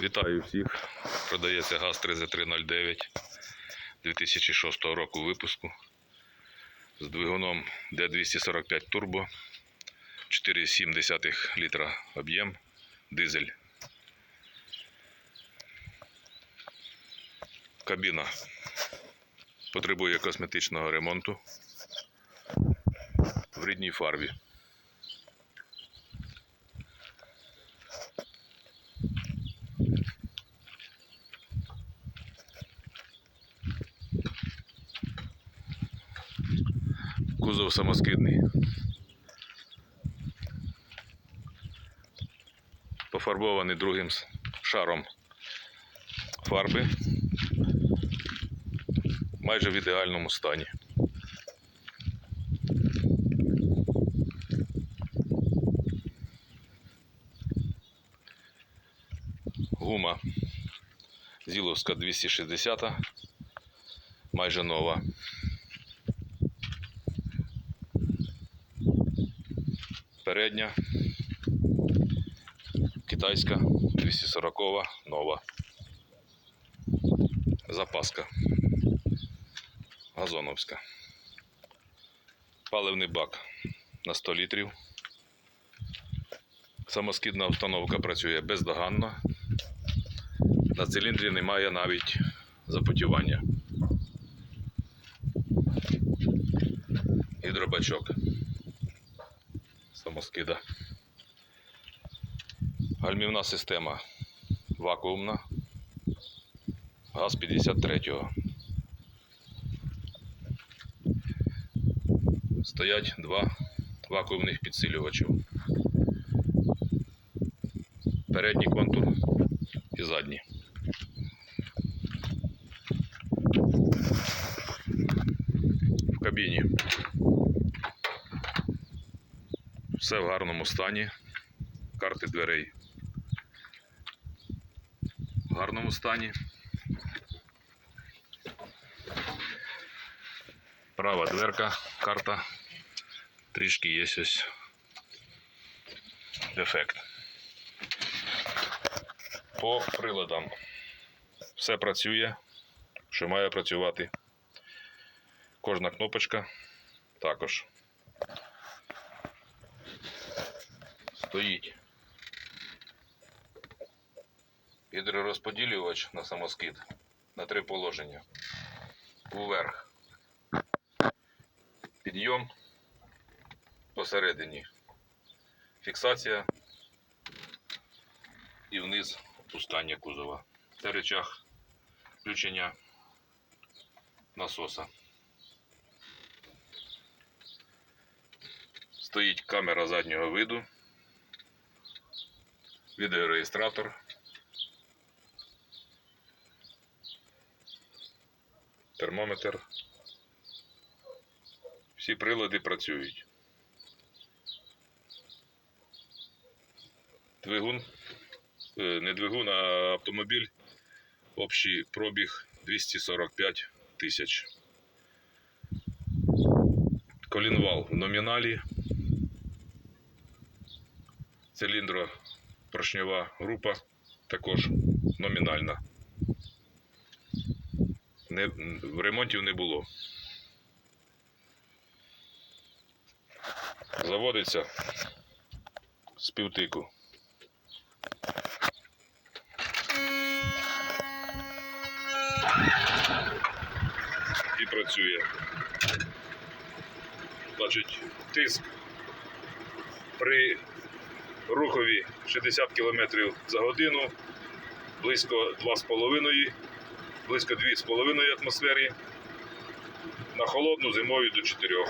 Вітаю всіх. Продається газ 3309 2006 року випуску з двигуном D245 Turbo 4,7 літра об'єм, дизель. Кабіна потребує косметичного ремонту в рідній фарбі. Кузов самоскидний. Пофарбований другим шаром фарби. Майже в ідеальному стані. Гума Зіловська 260, майже нова. Передня. Китайська 240 нова. Запаска. Газоновська. Паливний бак на 100 літрів. Самоскидна установка працює бездоганно. На циліндрі немає навіть запотівання. Гідробачок самоскида. Гальмівна система вакуумна. Газ 53-го. Стоять два вакуумних підсилювачів. Передній контур і задній. В кабіні. Все в гарному стані. Карти дверей в гарному стані. Права дверка, карта. Трішки є ось дефект. По приладам все працює, що має працювати. Кожна кнопочка також. Стоїть гідророзподілювач на самоскид на три положення. Уверх. Підйом посередині. Фіксація і вниз опускання кузова. Це речах включення насоса. Стоїть камера заднього виду, відеореєстратор. термометр. Всі прилади працюють. Двигун, е, не двигун, а автомобіль. Общий пробіг 245 тисяч. Колінвал в номіналі. Циліндро-поршньова група також номінальна не, ремонтів не було. Заводиться з півтику. І працює. Значить, тиск при рухові 60 км за годину, близько 2,5 близько 2,5 атмосфері. На холодну зимою до 4.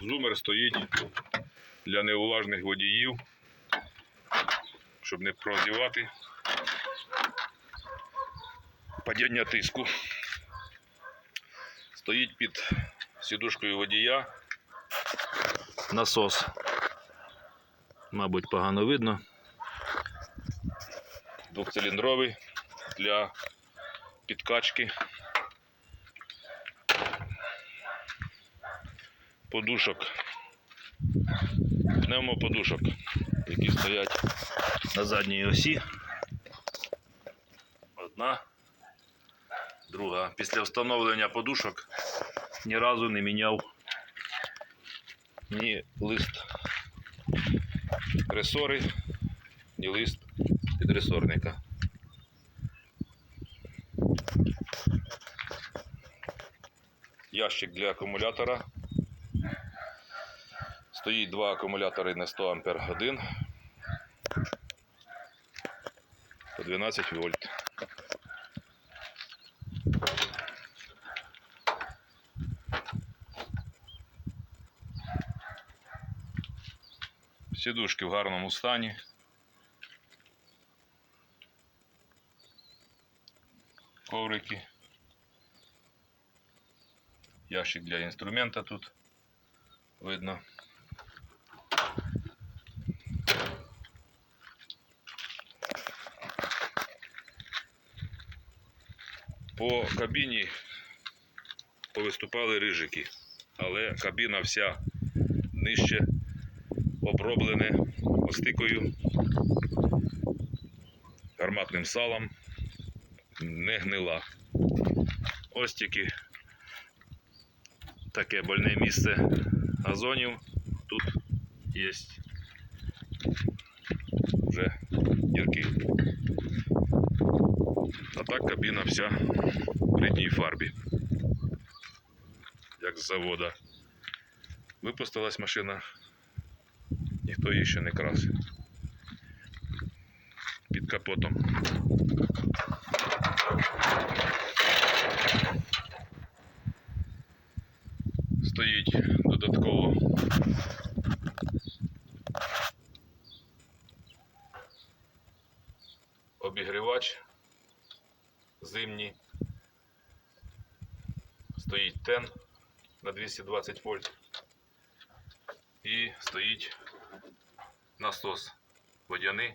Зумер стоїть для неуважних водіїв, щоб не прозівати падіння тиску стоїть під сідушкою водія. Насос. Мабуть, погано видно. Двохциліндровий для підкачки. Подушок. Пневмоподушок, які стоять на задній осі. Одна, друга. Після встановлення подушок ні разу не міняв ні лист ресори, ні лист підресорника. Ящик для акумулятора. Стоїть два акумулятори на 100 Ампер годин по 12 вольт. Сідушки в гарному стані. Коврики. Ящик для інструмента тут видно. По кабіні повиступали рижики, але кабіна вся нижче оброблене остикою, гарматним салом, не гнила. Ось тільки таке больне місце газонів. Тут є вже дірки. А так кабіна вся в рідній фарбі. Як з завода. Випустилась машина, ніхто її ще не красив. Під капотом. Стоїть додатково обігрівач зимній. Стоїть тен на 220 вольт. І стоїть насос водяний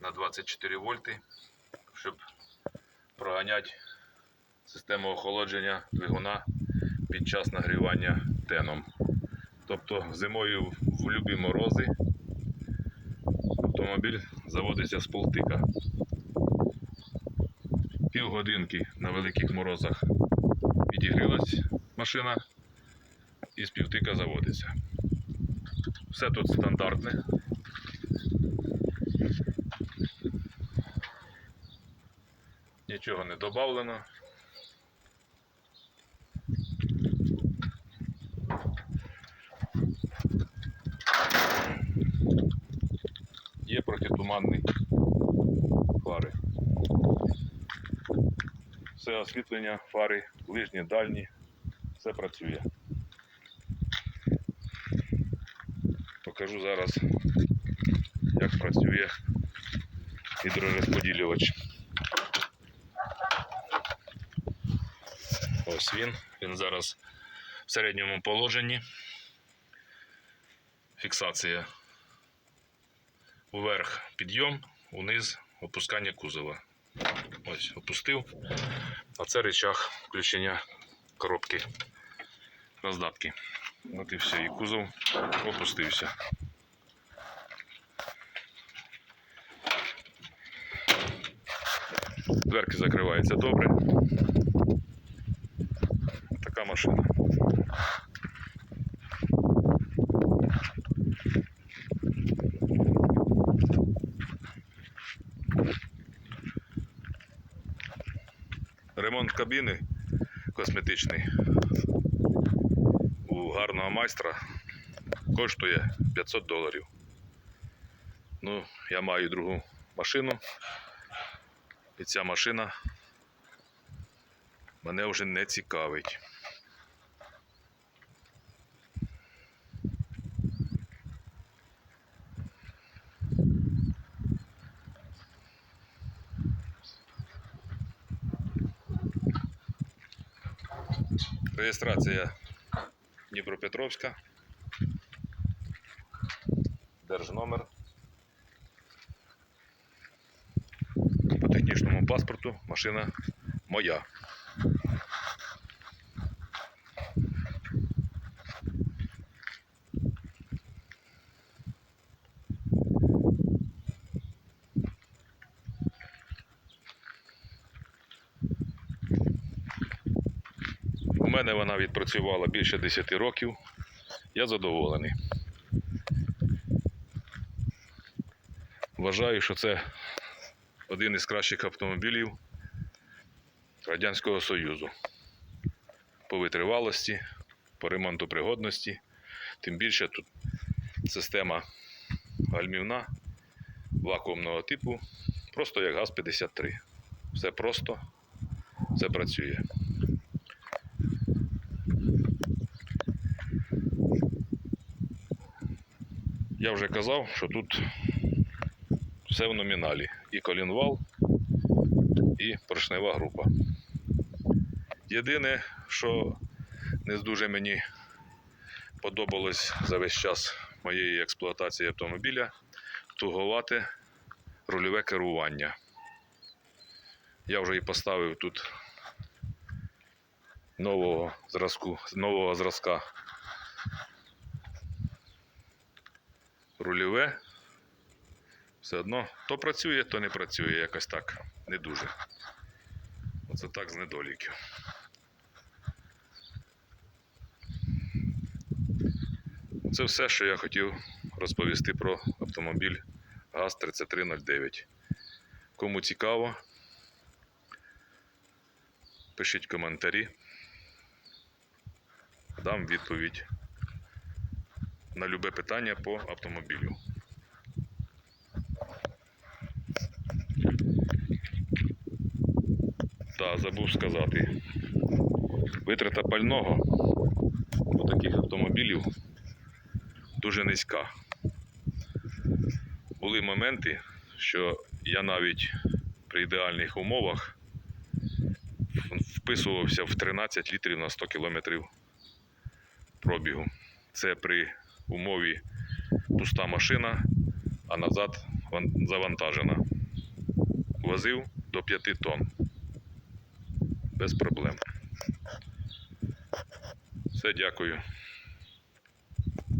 на 24 вольти, щоб проганяти систему охолодження двигуна під час нагрівання теном. Тобто зимою в любі морози автомобіль заводиться з полтика. Півгодинки на великих морозах підігрілась машина і з півтика заводиться. Все тут стандартне. Нічого не додавлено. Є протитуманні фари. Освітлення, фари, ближні, дальні, все працює. Покажу зараз, як працює гідророзподілювач. Ось він. Він зараз в середньому положенні. Фіксація. Уверх підйом, униз опускання кузова. Ось, опустив. А це речах включення коробки на здатки. От і все, і кузов опустився. Дверки закриваються добре. Така машина. Кабіни косметичний у гарного майстра коштує 500 доларів. Ну, я маю другу машину. І ця машина мене вже не цікавить. Реєстрація Дніпропетровська. Держномер. По технічному паспорту машина моя. Мене вона відпрацювала більше 10 років. Я задоволений. Вважаю, що це один із кращих автомобілів Радянського Союзу. По витривалості, по ремонту пригодності. Тим більше тут система гальмівна вакуумного типу, просто як ГАЗ-53. Все просто, все працює. Я вже казав, що тут все в номіналі. І колінвал, і поршнева група. Єдине, що не дуже мені подобалось за весь час моєї експлуатації автомобіля, туговате рульове керування. Я вже і поставив тут нового зразку, нового зразка рульове. Все одно то працює, то не працює. Якось так не дуже. Оце так з недоліків. Це все, що я хотів розповісти про автомобіль ГАЗ-3309. Кому цікаво, пишіть коментарі. Дам відповідь на любе питання по автомобілю. Та забув сказати. Витрата пального у таких автомобілів дуже низька. Були моменти, що я навіть при ідеальних умовах вписувався в 13 літрів на 100 кілометрів пробігу. Це при умові пуста машина, а назад завантажена. Возив до 5 тонн. Без проблем. Все, дякую.